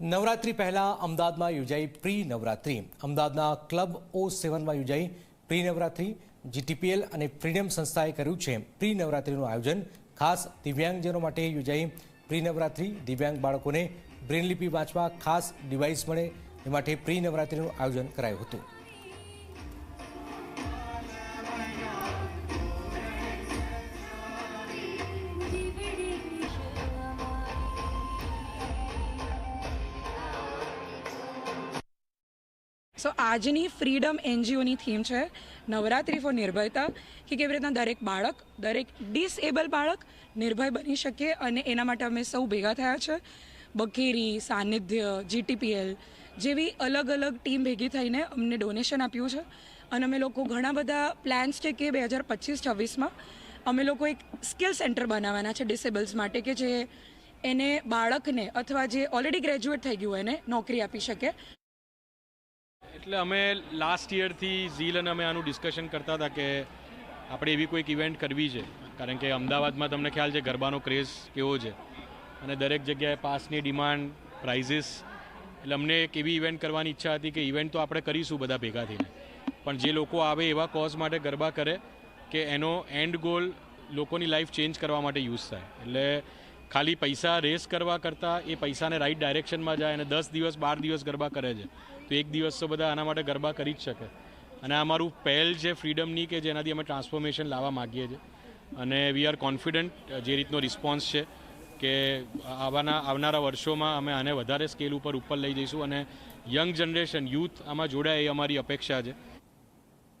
નવરાત્રી પહેલા અમદાવાદમાં યોજાઈ પ્રી નવરાત્રી અમદાવાદના ક્લબ ઓ સેવનમાં યોજાઈ પ્રી નવરાત્રી જીટીપીએલ અને ફ્રીડમ સંસ્થાએ કર્યું છે પ્રી નવરાત્રીનું આયોજન. ખાસ દિવ્યાંગજનો માટે યોજાઈ પ્રી નવરાત્રી દિવ્યાંગ બાળકોને બ્રેનલિપી વાંચવા ખાસ ડિવાઇસ મળે. એ માટે પ્રી નવરાત્રીનું આયોજન કરાયું હતું. સો આજની ફ્રીડમ એનજીઓની થીમ છે નવરાત્રી ફોર નિર્ભયતા, કે કેવી રીતના દરેક બાળક, દરેક ડિસેબલ બાળક નિર્ભય બની શકે અને એના માટે અમે સૌ ભેગા થયા છે. બખેરી, સાનિધ્ય જીટીપીએલ જેવી અલગ અલગ ટીમ ભેગી થઈને અમને ડોનેશન આપ્યું છે. અને અમે લોકો ઘણા બધા પ્લાન્સ છે કે બે હજાર પચીસ છવ્વીસમાં અમે લોકો એક સ્કિલ સેન્ટર બનાવવાના છે ડિસેબલ્સ માટે, કે જે એને બાળકને અથવા જે ઓલરેડી ગ્રેજ્યુએટ થઈ ગયું એને નોકરી આપી શકે. એટલે અમે લાસ્ટ યરથી ઝીલ અને અમે આનું ડિસ્કશન કરતા હતા કે આપણે એવી કોઈક ઇવેન્ટ કરવી છે. કારણ કે અમદાવાદમાં તમને ખ્યાલ છે, ગરબાનો ક્રેઝ કેવો છે. અને દરેક જગ્યાએ પાસની ડિમાન્ડ પ્રાઇઝીસ એટલે અમને એક એવી ઇવેન્ટ કરવાની ઈચ્છા હતી કે ઇવેન્ટ તો આપણે કરીશું બધા ભેગા થઈને. પણ જે લોકો આવે એવા કોઝ માટે ગરબા કરે કે એનો એન્ડ ગોલ લોકોની લાઈફ ચેન્જ કરવા માટે યુઝ થાય. એટલે ખાલી પૈસા રેસ કરવા કરતાં એ પૈસાને રાઈટ ડાયરેક્શનમાં જાય અને દસ દિવસ, બાર દિવસ ગરબા કરે છે. તો એક દિવસ તો બધા આના માટે ગરબા કરી જ શકે. અને અમારું પહેલ છે ફ્રીડમની કે જેનાથી અમે ટ્રાન્સફોર્મેશન લાવવા માગીએ છીએ. અને વી આર કોન્ફિડન્ટ જે રીતનો રિસ્પોન્સ છે કે આવાના આવનારા વર્ષોમાં અમે આને વધારે સ્કેલ ઉપર ઉપર લઈ જઈશું. અને યંગ જનરેશન યુથ આમાં જોડાય એ અમારી અપેક્ષા છે.